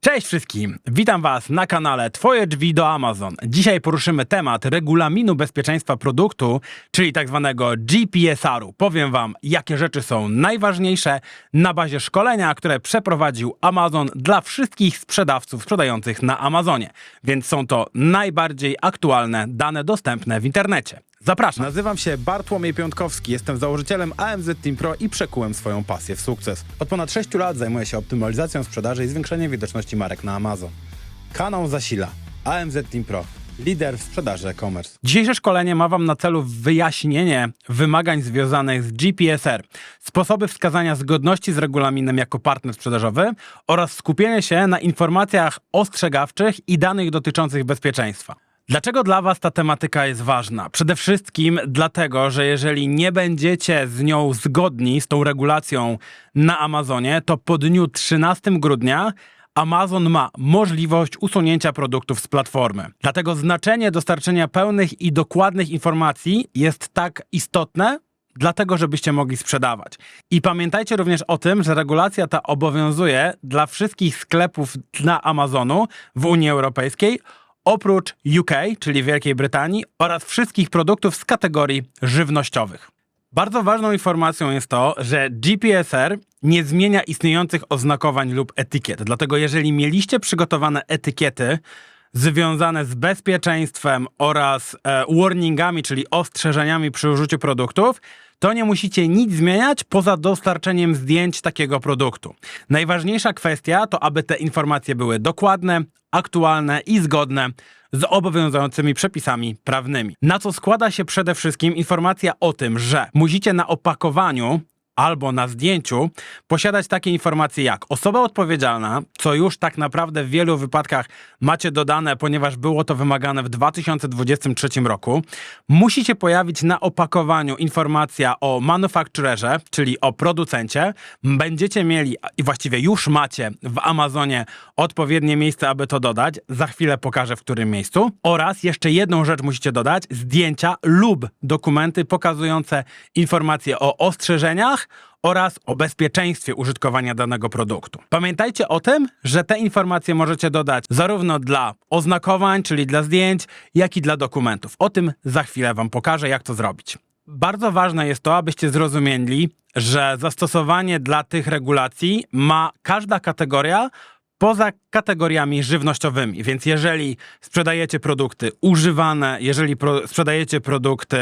Cześć wszystkim! Witam Was na kanale Twoje drzwi do Amazon. Dzisiaj poruszymy temat regulaminu bezpieczeństwa produktu, czyli tak zwanego GPSR-u. Powiem Wam, jakie rzeczy są najważniejsze na bazie szkolenia, które przeprowadził Amazon dla wszystkich sprzedawców sprzedających na Amazonie. Więc są to najbardziej aktualne dane dostępne w internecie. Zapraszam. Nazywam się Bartłomiej Piątkowski, jestem założycielem AMZ Team Pro i przekułem swoją pasję w sukces. Od ponad 6 lat zajmuję się optymalizacją sprzedaży i zwiększeniem widoczności marek na Amazon. Kanał zasila AMZ Team Pro, lider w sprzedaży e-commerce. Dzisiejsze szkolenie ma Wam na celu wyjaśnienie wymagań związanych z GPSR, sposoby wskazania zgodności z regulaminem jako partner sprzedażowy oraz skupienie się na informacjach ostrzegawczych i danych dotyczących bezpieczeństwa. Dlaczego dla Was ta tematyka jest ważna? Przede wszystkim dlatego, że jeżeli nie będziecie z nią zgodni, z tą regulacją na Amazonie, to po dniu 13 grudnia Amazon ma możliwość usunięcia produktów z platformy. Dlatego znaczenie dostarczenia pełnych i dokładnych informacji jest tak istotne, dlatego żebyście mogli sprzedawać. I pamiętajcie również o tym, że regulacja ta obowiązuje dla wszystkich sklepów na Amazonu w Unii Europejskiej oprócz UK, czyli Wielkiej Brytanii, oraz wszystkich produktów z kategorii żywnościowych. Bardzo ważną informacją jest to, że GPSR nie zmienia istniejących oznakowań lub etykiet. Dlatego, jeżeli mieliście przygotowane etykiety związane z bezpieczeństwem oraz e, warningami, czyli ostrzeżeniami przy użyciu produktów, to nie musicie nic zmieniać poza dostarczeniem zdjęć takiego produktu. Najważniejsza kwestia to, aby te informacje były dokładne, aktualne i zgodne z obowiązującymi przepisami prawnymi. Na co składa się przede wszystkim informacja o tym, że musicie na opakowaniu albo na zdjęciu posiadać takie informacje jak osoba odpowiedzialna, co już tak naprawdę w wielu wypadkach macie dodane, ponieważ było to wymagane w 2023 roku. Musicie pojawić na opakowaniu informacja o manufakturerze, czyli o producencie. Będziecie mieli i właściwie już macie w Amazonie odpowiednie miejsce, aby to dodać. Za chwilę pokażę w którym miejscu. Oraz jeszcze jedną rzecz musicie dodać: zdjęcia lub dokumenty pokazujące informacje o ostrzeżeniach oraz o bezpieczeństwie użytkowania danego produktu. Pamiętajcie o tym, że te informacje możecie dodać zarówno dla oznakowań, czyli dla zdjęć, jak i dla dokumentów. O tym za chwilę Wam pokażę, jak to zrobić. Bardzo ważne jest to, abyście zrozumieli, że zastosowanie dla tych regulacji ma każda kategoria poza kategoriami żywnościowymi. Więc jeżeli sprzedajecie produkty używane, jeżeli pro, sprzedajecie produkty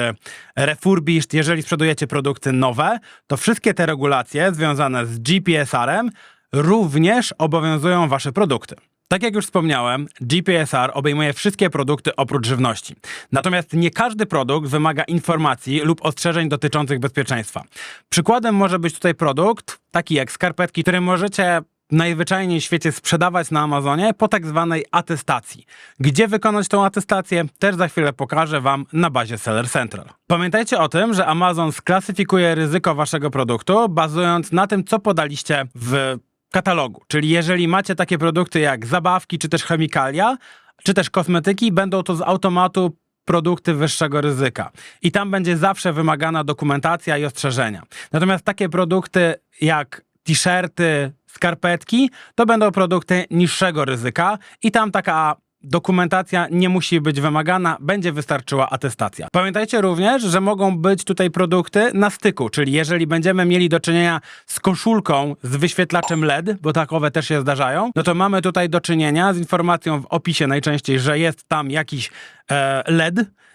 refurbished, jeżeli sprzedajecie produkty nowe, to wszystkie te regulacje związane z GPSR-em również obowiązują wasze produkty. Tak jak już wspomniałem, GPSR obejmuje wszystkie produkty oprócz żywności. Natomiast nie każdy produkt wymaga informacji lub ostrzeżeń dotyczących bezpieczeństwa. Przykładem może być tutaj produkt, taki jak skarpetki, które możecie najzwyczajniej w świecie sprzedawać na Amazonie po tak zwanej atestacji. Gdzie wykonać tą atestację, też za chwilę pokażę Wam na bazie Seller Central. Pamiętajcie o tym, że Amazon sklasyfikuje ryzyko Waszego produktu bazując na tym, co podaliście w katalogu. Czyli jeżeli macie takie produkty jak zabawki, czy też chemikalia, czy też kosmetyki, będą to z automatu produkty wyższego ryzyka. I tam będzie zawsze wymagana dokumentacja i ostrzeżenia. Natomiast takie produkty jak t-shirty, skarpetki, to będą produkty niższego ryzyka i tam taka dokumentacja nie musi być wymagana, będzie wystarczyła atestacja. Pamiętajcie również, że mogą być tutaj produkty na styku, czyli jeżeli będziemy mieli do czynienia z koszulką z wyświetlaczem LED, bo takowe też się zdarzają, no to mamy tutaj do czynienia z informacją w opisie najczęściej, że jest tam jakiś e, LED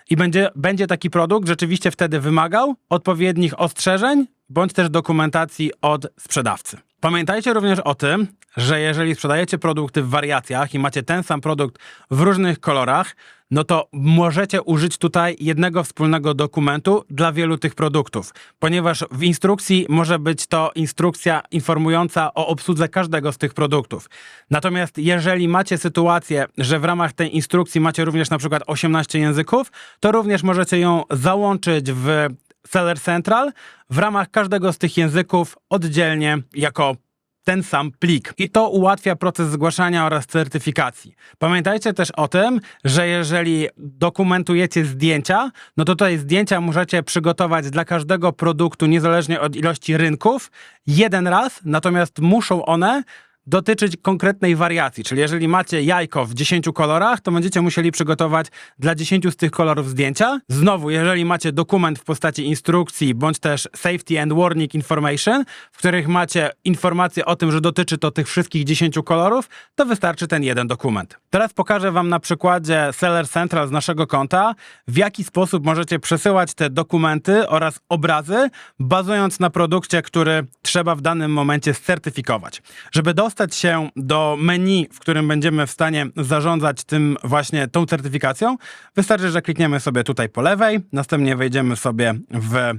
i będzie, będzie taki produkt rzeczywiście wtedy wymagał odpowiednich ostrzeżeń bądź też dokumentacji od sprzedawcy. Pamiętajcie również o tym, że jeżeli sprzedajecie produkty w wariacjach i macie ten sam produkt w różnych kolorach, no to możecie użyć tutaj jednego wspólnego dokumentu dla wielu tych produktów, ponieważ w instrukcji może być to instrukcja informująca o obsłudze każdego z tych produktów. Natomiast jeżeli macie sytuację, że w ramach tej instrukcji macie również na przykład 18 języków, to również możecie ją załączyć w Seller Central w ramach każdego z tych języków oddzielnie jako ten sam plik. I to ułatwia proces zgłaszania oraz certyfikacji. Pamiętajcie też o tym, że jeżeli dokumentujecie zdjęcia, no to tutaj zdjęcia możecie przygotować dla każdego produktu, niezależnie od ilości rynków, jeden raz, natomiast muszą one dotyczyć konkretnej wariacji, czyli jeżeli macie jajko w 10 kolorach, to będziecie musieli przygotować dla 10 z tych kolorów zdjęcia. Znowu, jeżeli macie dokument w postaci instrukcji, bądź też safety and warning information, w których macie informacje o tym, że dotyczy to tych wszystkich 10 kolorów, to wystarczy ten jeden dokument. Teraz pokażę Wam na przykładzie Seller Central z naszego konta, w jaki sposób możecie przesyłać te dokumenty oraz obrazy, bazując na produkcie, który trzeba w danym momencie scertyfikować. Żeby dostać się do menu, w którym będziemy w stanie zarządzać tym właśnie tą certyfikacją, wystarczy, że klikniemy sobie tutaj po lewej, następnie wejdziemy sobie w e,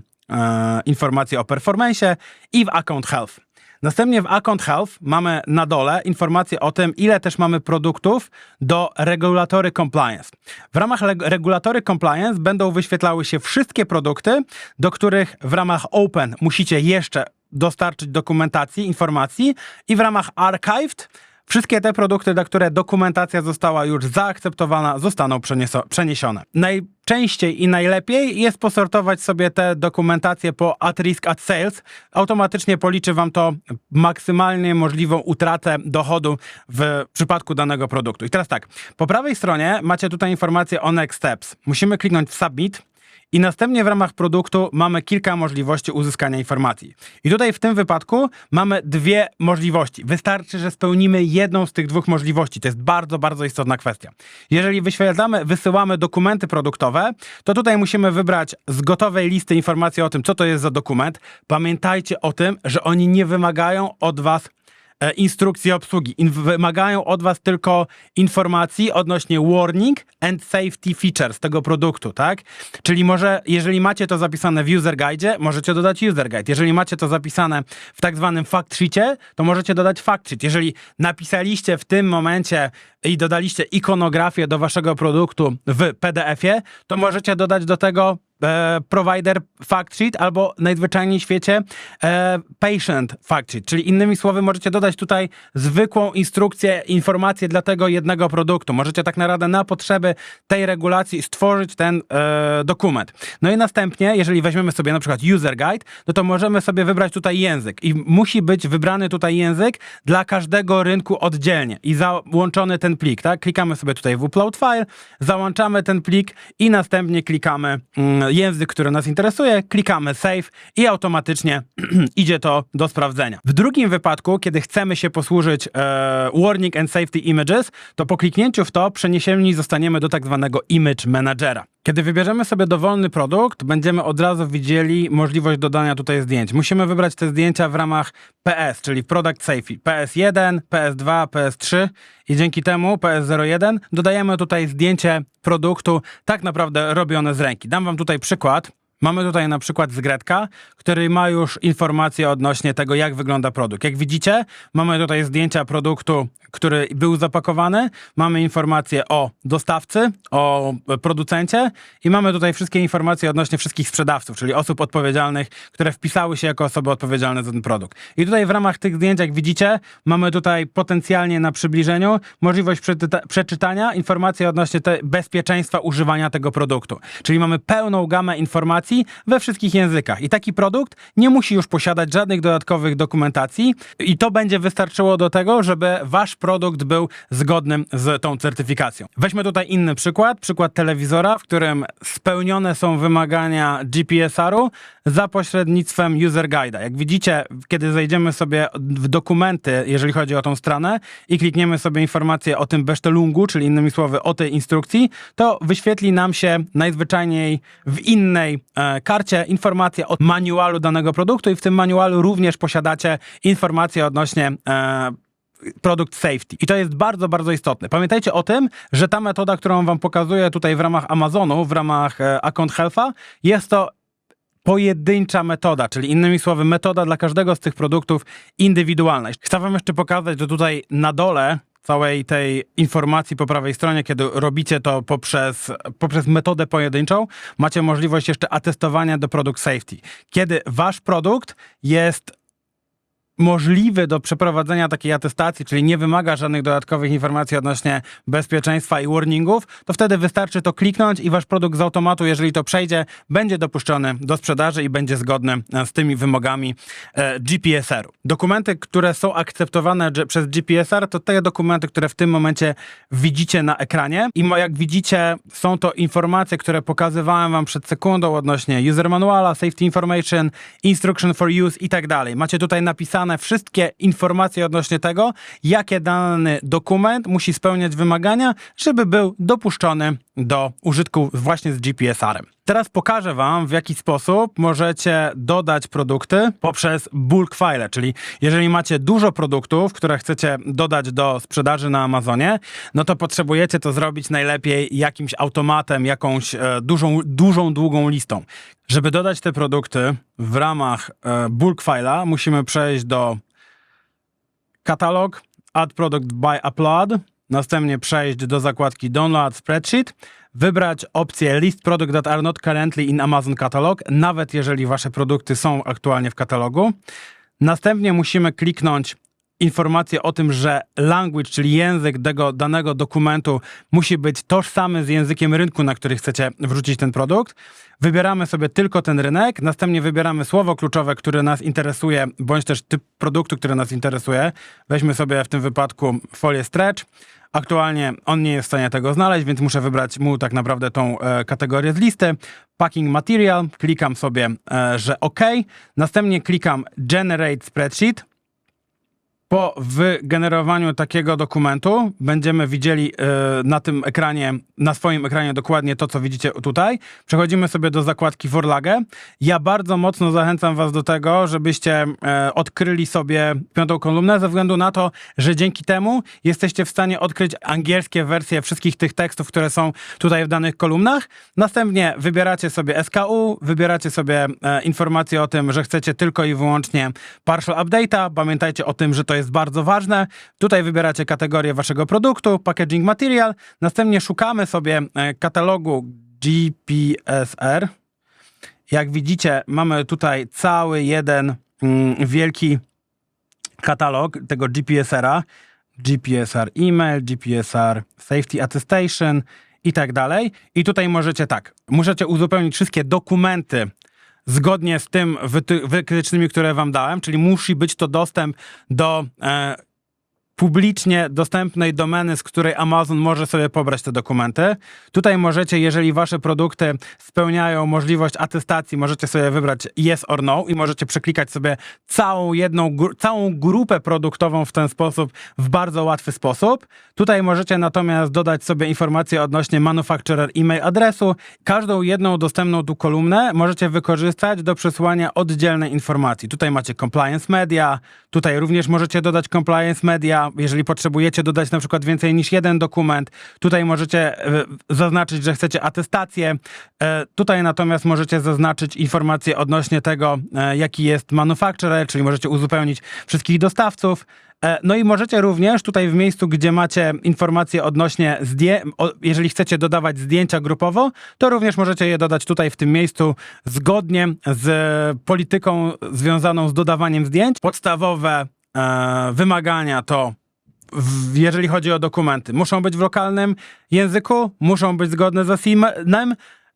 informacje o performance i w Account Health. Następnie w Account Health mamy na dole informacje o tym, ile też mamy produktów do Regulatory Compliance. W ramach Regulatory Compliance będą wyświetlały się wszystkie produkty, do których w ramach Open musicie jeszcze dostarczyć dokumentacji, informacji i w ramach Archived Wszystkie te produkty, dla które dokumentacja została już zaakceptowana, zostaną przeniesione. Najczęściej i najlepiej jest posortować sobie te dokumentacje po at risk at sales. Automatycznie policzy wam to maksymalnie możliwą utratę dochodu w przypadku danego produktu. I teraz tak, po prawej stronie macie tutaj informację o next steps. Musimy kliknąć w submit. I następnie w ramach produktu mamy kilka możliwości uzyskania informacji. I tutaj w tym wypadku mamy dwie możliwości. Wystarczy, że spełnimy jedną z tych dwóch możliwości. To jest bardzo, bardzo istotna kwestia. Jeżeli wyświetlamy, wysyłamy dokumenty produktowe, to tutaj musimy wybrać z gotowej listy informacji o tym, co to jest za dokument. Pamiętajcie o tym, że oni nie wymagają od Was e, instrukcji obsługi. In, wymagają od Was tylko informacji odnośnie warning and safety features tego produktu, tak? Czyli może, jeżeli macie to zapisane w user guide, możecie dodać user guide. Jeżeli macie to zapisane w tak zwanym fact sheetie, to możecie dodać fact sheet. Jeżeli napisaliście w tym momencie i dodaliście ikonografię do waszego produktu w PDF-ie, to możecie dodać do tego e, provider fact sheet albo najzwyczajniej w świecie e, patient fact sheet, czyli innymi słowy możecie dodać tutaj zwykłą instrukcję, informację dla tego jednego produktu. Możecie tak naprawdę na potrzeby tej regulacji stworzyć ten e, dokument. No i następnie, jeżeli weźmiemy sobie na przykład user guide, no to możemy sobie wybrać tutaj język i musi być wybrany tutaj język dla każdego rynku oddzielnie i załączony ten plik, tak? Klikamy sobie tutaj w upload file, załączamy ten plik i następnie klikamy mm, język, który nas interesuje, klikamy save i automatycznie idzie to do sprawdzenia. W drugim wypadku, kiedy chcemy się posłużyć e, warning and safety images, to po kliknięciu w to przeniesieni zostaniemy do tak zwanego image managera. Kiedy wybierzemy sobie dowolny produkt, będziemy od razu widzieli możliwość dodania tutaj zdjęć. Musimy wybrać te zdjęcia w ramach PS, czyli Product Safety. PS1, PS2, PS3 i dzięki temu PS01 dodajemy tutaj zdjęcie produktu tak naprawdę robione z ręki. Dam wam tutaj przykład. Mamy tutaj na przykład zgredka, który ma już informacje odnośnie tego, jak wygląda produkt. Jak widzicie, mamy tutaj zdjęcia produktu, który był zapakowany, mamy informacje o dostawcy, o producencie i mamy tutaj wszystkie informacje odnośnie wszystkich sprzedawców, czyli osób odpowiedzialnych, które wpisały się jako osoby odpowiedzialne za ten produkt. I tutaj w ramach tych zdjęć, jak widzicie, mamy tutaj potencjalnie na przybliżeniu możliwość przeczyta- przeczytania informacji odnośnie bezpieczeństwa używania tego produktu. Czyli mamy pełną gamę informacji we wszystkich językach. I taki produkt nie musi już posiadać żadnych dodatkowych dokumentacji i to będzie wystarczyło do tego, żeby wasz produkt był zgodnym z tą certyfikacją. Weźmy tutaj inny przykład, przykład telewizora, w którym spełnione są wymagania GPSR-u za pośrednictwem user guide'a. Jak widzicie, kiedy zejdziemy sobie w dokumenty, jeżeli chodzi o tą stronę i klikniemy sobie informację o tym Besztelungu, czyli innymi słowy o tej instrukcji, to wyświetli nam się najzwyczajniej w innej e, karcie informacje o manualu danego produktu i w tym manualu również posiadacie informacje odnośnie e, produkt safety. I to jest bardzo, bardzo istotne. Pamiętajcie o tym, że ta metoda, którą wam pokazuję tutaj w ramach Amazonu, w ramach e, Account Health'a, jest to pojedyncza metoda, czyli innymi słowy metoda dla każdego z tych produktów indywidualna. Chcę wam jeszcze pokazać, że tutaj na dole całej tej informacji po prawej stronie, kiedy robicie to poprzez, poprzez metodę pojedynczą, macie możliwość jeszcze atestowania do product safety. Kiedy wasz produkt jest możliwy do przeprowadzenia takiej atestacji, czyli nie wymaga żadnych dodatkowych informacji odnośnie bezpieczeństwa i warningów, to wtedy wystarczy to kliknąć i wasz produkt z automatu, jeżeli to przejdzie, będzie dopuszczony do sprzedaży i będzie zgodny e, z tymi wymogami e, GPSR-u. Dokumenty, które są akceptowane przez GPSR, to te dokumenty, które w tym momencie widzicie na ekranie. I jak widzicie, są to informacje, które pokazywałem wam przed sekundą odnośnie user manuala, safety information, instruction for use i tak dalej. Macie tutaj napisane wszystkie informacje odnośnie tego, jakie dany dokument musi spełniać wymagania, żeby był dopuszczony do użytku właśnie z GPSR-em. Teraz pokażę Wam, w jaki sposób możecie dodać produkty poprzez bulk file, czyli jeżeli macie dużo produktów, które chcecie dodać do sprzedaży na Amazonie, no to potrzebujecie to zrobić najlepiej jakimś automatem, jakąś e, dużą, dużą, długą listą. Żeby dodać te produkty w ramach e, bulk file'a, musimy przejść do katalog, add product by upload, następnie przejść do zakładki download spreadsheet, wybrać opcję list product that are not currently in Amazon Catalog, nawet jeżeli wasze produkty są aktualnie w katalogu. Następnie musimy kliknąć informację o tym, że language, czyli język tego danego dokumentu musi być tożsamy z językiem rynku, na który chcecie wrzucić ten produkt. Wybieramy sobie tylko ten rynek, następnie wybieramy słowo kluczowe, które nas interesuje, bądź też typ produktu, który nas interesuje. Weźmy sobie w tym wypadku folię stretch. Aktualnie on nie jest w stanie tego znaleźć, więc muszę wybrać mu tak naprawdę tą e, kategorię z listy. Packing Material, klikam sobie, e, że OK. Następnie klikam Generate Spreadsheet. Po wygenerowaniu takiego dokumentu będziemy widzieli e, na tym ekranie, na swoim ekranie dokładnie to, co widzicie tutaj. Przechodzimy sobie do zakładki Vorlage. Ja bardzo mocno zachęcam Was do tego, żebyście e, odkryli sobie piątą kolumnę, ze względu na to, że dzięki temu jesteście w stanie odkryć angielskie wersje wszystkich tych tekstów, które są tutaj w danych kolumnach. Następnie wybieracie sobie SKU, wybieracie sobie e, informacje o tym, że chcecie tylko i wyłącznie partial update'a. Pamiętajcie o tym, że to jest bardzo ważne. Tutaj wybieracie kategorię waszego produktu, packaging material. Następnie szukamy sobie e, katalogu GPSR. Jak widzicie, mamy tutaj cały jeden mm, wielki katalog tego GPSR-a. GPSR email, GPSR safety attestation i tak dalej. I tutaj możecie tak, możecie uzupełnić wszystkie dokumenty zgodnie z tym wyty- wytycznymi, które wam dałem, czyli musi być to dostęp do e, publicznie dostępnej domeny, z której Amazon może sobie pobrać te dokumenty. Tutaj możecie, jeżeli wasze produkty spełniają możliwość atestacji, możecie sobie wybrać yes or no i możecie przeklikać sobie całą jedną, całą grupę produktową w ten sposób, w bardzo łatwy sposób. Tutaj możecie natomiast dodać sobie informacje odnośnie manufacturer e-mail adresu. Każdą jedną dostępną tu kolumnę możecie wykorzystać do przesłania oddzielnej informacji. Tutaj macie compliance media, tutaj również możecie dodać compliance media, jeżeli potrzebujecie dodać na przykład więcej niż jeden dokument. Tutaj możecie e, zaznaczyć, że chcecie atestację. E, Tutaj natomiast możecie zaznaczyć informacje odnośnie tego, e, jaki jest manufacturer, czyli możecie uzupełnić wszystkich dostawców. No i możecie również tutaj w miejscu, gdzie macie informacje odnośnie zdjęć, jeżeli chcecie dodawać zdjęcia grupowo, to również możecie je dodać tutaj w tym miejscu zgodnie z polityką związaną z dodawaniem zdjęć. Podstawowe e, wymagania to w, jeżeli chodzi o dokumenty, muszą być w lokalnym języku, muszą być zgodne z ASIM-em.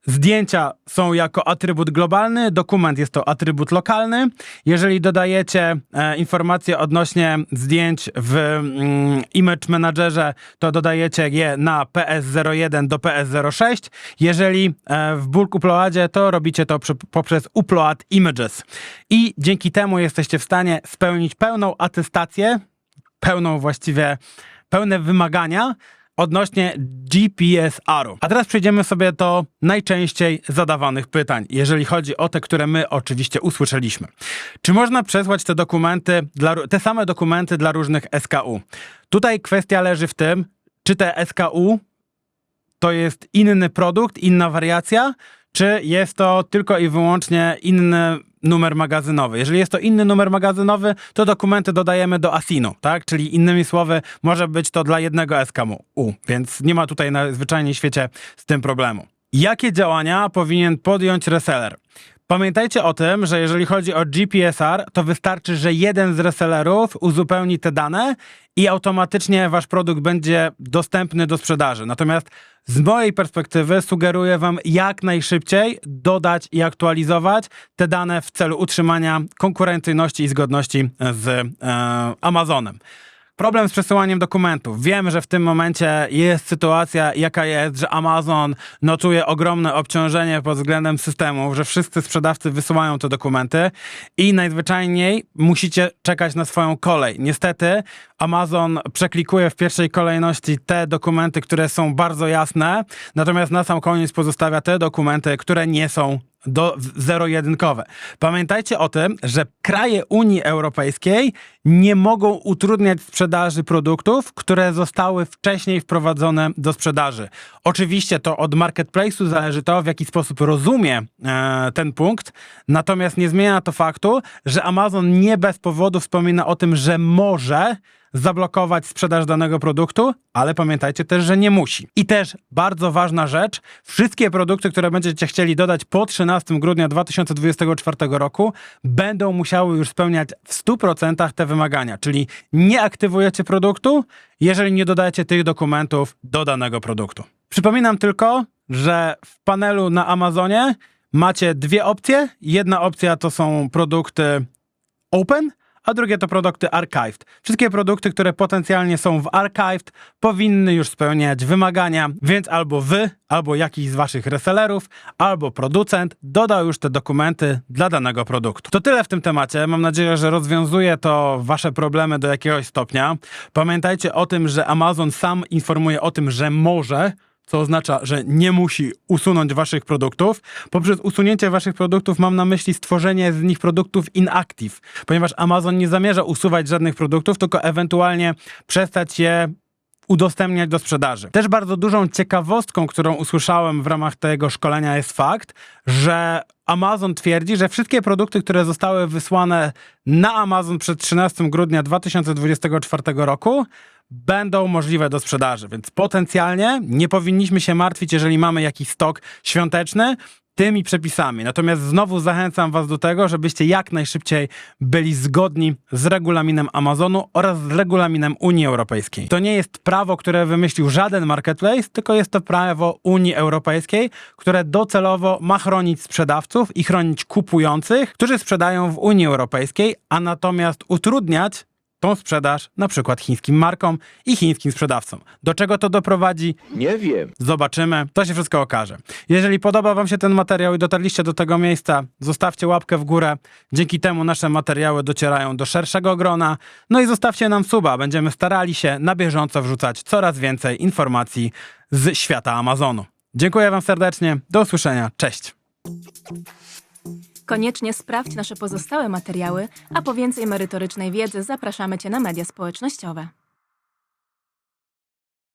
Zdjęcia są jako atrybut globalny, dokument jest to atrybut lokalny. Jeżeli dodajecie e, informacje odnośnie zdjęć w mm, Image Managerze, to dodajecie je na PS01 do PS06. Jeżeli e, w bulk uploadzie, to robicie to przy, poprzez upload images. I dzięki temu jesteście w stanie spełnić pełną atestację pełną właściwie, pełne wymagania odnośnie GPSR-u. A teraz przejdziemy sobie do najczęściej zadawanych pytań, jeżeli chodzi o te, które my oczywiście usłyszeliśmy. Czy można przesłać te dokumenty, dla, te same dokumenty dla różnych SKU? Tutaj kwestia leży w tym, czy te SKU to jest inny produkt, inna wariacja, czy jest to tylko i wyłącznie inny numer magazynowy. Jeżeli jest to inny numer magazynowy, to dokumenty dodajemy do ASIN-u, tak? Czyli innymi słowy, może być to dla jednego SKU, więc nie ma tutaj na zwyczajnie świecie z tym problemu. Jakie działania powinien podjąć reseller? Pamiętajcie o tym, że jeżeli chodzi o GPSR, to wystarczy, że jeden z resellerów uzupełni te dane i automatycznie wasz produkt będzie dostępny do sprzedaży. Natomiast z mojej perspektywy sugeruję wam jak najszybciej dodać i aktualizować te dane w celu utrzymania konkurencyjności i zgodności z e, Amazonem. Problem z przesyłaniem dokumentów. Wiem, że w tym momencie jest sytuacja, jaka jest, że Amazon notuje ogromne obciążenie pod względem systemów, że wszyscy sprzedawcy wysyłają te dokumenty i najzwyczajniej musicie czekać na swoją kolej. Niestety Amazon przeklikuje w pierwszej kolejności te dokumenty, które są bardzo jasne, natomiast na sam koniec pozostawia te dokumenty, które nie są do zero-jedynkowe. Pamiętajcie o tym, że kraje Unii Europejskiej nie mogą utrudniać sprzedaży produktów, które zostały wcześniej wprowadzone do sprzedaży. Oczywiście to od marketplace'u zależy to, w jaki sposób rozumie e, ten punkt, natomiast nie zmienia to faktu, że Amazon nie bez powodu wspomina o tym, że może zablokować sprzedaż danego produktu, ale pamiętajcie też, że nie musi. I też bardzo ważna rzecz, wszystkie produkty, które będziecie chcieli dodać po 13 grudnia 2024 roku, będą musiały już spełniać w 100% te wymagania, czyli nie aktywujecie produktu, jeżeli nie dodajecie tych dokumentów do danego produktu. Przypominam tylko, że w panelu na Amazonie macie dwie opcje. Jedna opcja to są produkty open, a drugie to produkty archived. Wszystkie produkty, które potencjalnie są w archived, powinny już spełniać wymagania, więc albo wy, albo jakiś z waszych resellerów, albo producent dodał już te dokumenty dla danego produktu. To tyle w tym temacie. Mam nadzieję, że rozwiązuje to wasze problemy do jakiegoś stopnia. Pamiętajcie o tym, że Amazon sam informuje o tym, że może co oznacza, że nie musi usunąć waszych produktów. Poprzez usunięcie waszych produktów mam na myśli stworzenie z nich produktów inactive, ponieważ Amazon nie zamierza usuwać żadnych produktów, tylko ewentualnie przestać je udostępniać do sprzedaży. Też bardzo dużą ciekawostką, którą usłyszałem w ramach tego szkolenia jest fakt, że Amazon twierdzi, że wszystkie produkty, które zostały wysłane na Amazon przed 13 grudnia 2024 roku będą możliwe do sprzedaży, więc potencjalnie nie powinniśmy się martwić, jeżeli mamy jakiś stok świąteczny, tymi przepisami. Natomiast znowu zachęcam Was do tego, żebyście jak najszybciej byli zgodni z regulaminem Amazonu oraz z regulaminem Unii Europejskiej. To nie jest prawo, które wymyślił żaden marketplace, tylko jest to prawo Unii Europejskiej, które docelowo ma chronić sprzedawców i chronić kupujących, którzy sprzedają w Unii Europejskiej, a natomiast utrudniać tą sprzedaż na przykład chińskim markom i chińskim sprzedawcom. Do czego to doprowadzi? Nie wiem. Zobaczymy, to się wszystko okaże. Jeżeli podoba Wam się ten materiał i dotarliście do tego miejsca, zostawcie łapkę w górę. Dzięki temu nasze materiały docierają do szerszego grona. No i zostawcie nam suba. Będziemy starali się na bieżąco wrzucać coraz więcej informacji z świata Amazonu. Dziękuję Wam serdecznie. Do usłyszenia. Cześć. Koniecznie sprawdź nasze pozostałe materiały, a po więcej merytorycznej wiedzy zapraszamy Cię na media społecznościowe.